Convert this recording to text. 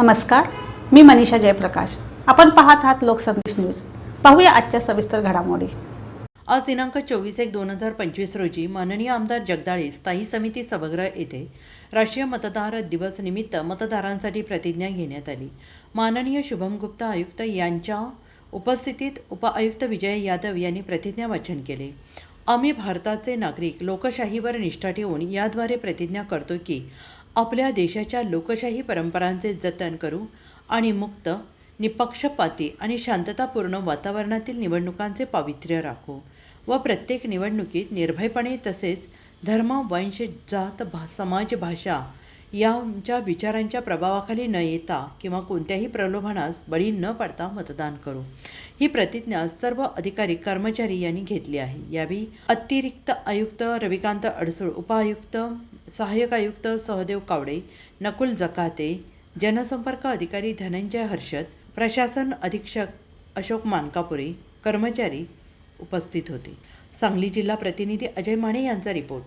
नमस्कार मी मनीषा जयप्रकाश. आपण पाहत आहात लोकसंदेश न्यूज. पाहूया आजच्या सविस्तर घडामोडी. आज दिनांक चोवीस एक दोन हजार पंचवीस रोजी माननीय आमदार जगदाळे स्थायी समिती सभागृह येथे राष्ट्रीय मतदार दिवस निमित्त मतदारांसाठी प्रतिज्ञा घेण्यात आली. माननीय शुभम गुप्ता आयुक्त यांच्या उपस्थितीत उपआयुक्त विजय यादव यांनी प्रतिज्ञा वाचन केले. आम्ही भारताचे नागरिक लोकशाहीवर निष्ठा ठेवून याद्वारे प्रतिज्ञा करतो की आपल्या देशाच्या लोकशाही परंपरांचे जतन करू आणि मुक्त निपक्षपाती आणि शांततापूर्ण वातावरणातील निवडणुकांचे पावित्र्य राखू व प्रत्येक निवडणुकीत निर्भयपणे तसेच धर्म वंश जात भा समाज भाषा यांच्या विचारांच्या प्रभावाखाली न येता किंवा कोणत्याही प्रलोभनास बळी न पडता मतदान करू. ही प्रतिज्ञा सर्व अधिकारी कर्मचारी यांनी घेतली आहे. यावेळी अतिरिक्त आयुक्त रविकांत अडसूळ उपायुक्त सहाय्यक आयुक्त सहदेव कावडे नकुल जकाते जनसंपर्क अधिकारी धनंजय हर्षद प्रशासन अधीक्षक अशोक मानकापुरे कर्मचारी उपस्थित होते. सांगली जिल्हा प्रतिनिधी अजय माने यांचा रिपोर्ट.